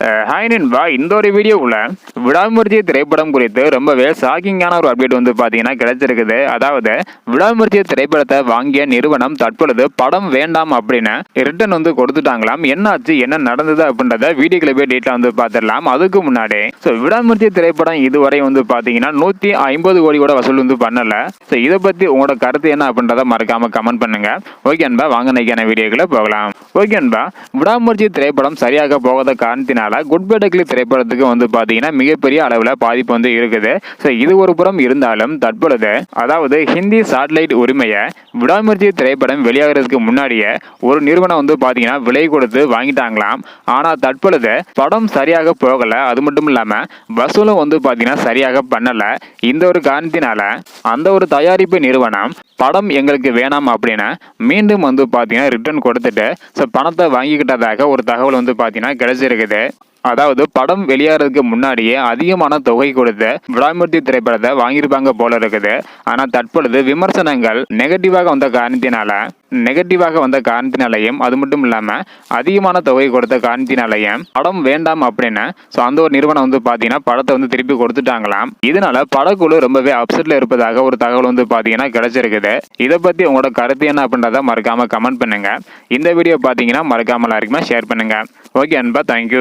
Hi நண்பா இந்த ஒரு வீடியோக்குள்ள விடாமுயற்சி திரைப்படம் குறித்து ரொம்பவே ஷாக்கிங்கான ஒரு அப்டேட் வந்து பார்த்தீங்கன்னா கிடைச்சிருக்குது. அதாவது விடாமுயற்சி திரைப்படத்தை வாங்கிய நிறுவனம் தற்பொழுது படம் வேண்டாம் அப்படின்னு ரிட்டன் வந்து கொடுத்துட்டாங்களாம். என்னாச்சு? என்ன நடந்தது அப்படின்றத வீடியோக்குள்ள போய் டீட்டெயில் வந்து பார்த்துடலாம் அதுக்கு முன்னாடி ஸோ விடாமுயற்சி திரைப்படம் இதுவரை வந்து பார்த்தீங்கன்னா நூற்றி ஐம்பது கோடியோட வசூல் வந்து பண்ணல. ஸோ இதை பற்றி உங்களோட கருத்து என்ன அப்படின்றத மறக்காம கமெண்ட் பண்ணுங்க. ஓகே அன்பா வாங்க நைக்கான வீடியோக்களை போகலாம். ஓகே அன்பா விடாமுயற்சி திரைப்படம் சரியாக போகாத காரணத்தினால் குட் பை டக்லி திரைப்படத்துக்கு வந்து பார்த்தீங்கன்னா மிகப்பெரிய அளவில் பாதிப்பு வந்து இருக்குது. ஸோ இது ஒரு புறம் இருந்தாலும் தற்பொழுது அதாவது ஹிந்தி சேட்டலைட் உரிமையை விடாமுயற்சி திரைப்படம் வெளியாகிறதுக்கு முன்னாடியே ஒரு நிறுவனம் வந்து பார்த்தீங்கன்னா விலை கொடுத்து வாங்கிட்டாங்களாம். ஆனால் தற்பொழுது படம் சரியாக போகலை. அது மட்டும் இல்லாமல் வசூலும் வந்து பார்த்தீங்கன்னா சரியாக பண்ணலை. இந்த ஒரு காரணத்தினால அந்த ஒரு தயாரிப்பு நிறுவனம் படம் எங்களுக்கு வேணாம் அப்படின்னா மீண்டும் வந்து பார்த்தீங்கன்னா ரிட்டர்ன் கொடுத்துட்டு ஸோ பணத்தை வாங்கிக்கிட்டதாக ஒரு தகவல் வந்து பார்த்தீங்கன்னா கிடைச்சிருக்குது. அதாவது படம் வெளியாகிறதுக்கு முன்னாடியே அதிகமான தொகை கொடுத்து விடாமூர்த்தி திரைப்படத்தை வாங்கியிருப்பாங்க போல இருக்குது. ஆனால் தற்பொழுது விமர்சனங்கள் நெகட்டிவாக வந்த காரணத்தினால நெகட்டிவாக வந்த காரணத்தினாலையும் அது மட்டும் இல்லாமல் அதிகமான தொகை கொடுத்த காரணத்தினாலையும் படம் வேண்டாம் அப்படின்னு ஸோ அந்த ஒரு நிறுவனம் வந்து பார்த்தீங்கன்னா படத்தை வந்து திருப்பி கொடுத்துட்டாங்களாம். இதனால படக்குழு ரொம்பவே அப்செட்டில் இருப்பதாக ஒரு தகவல் வந்து பார்த்தீங்கன்னா கிடைச்சிருக்குது. இதை பற்றி உங்களோட கருத்து என்ன அப்படின்றத மறக்காமல் கமெண்ட் பண்ணுங்கள் இந்த வீடியோ பார்த்தீங்கன்னா மறக்காமல் எல்லாருக்குமே ஷேர் பண்ணுங்கள் ஓகே அன்பா தேங்க்யூ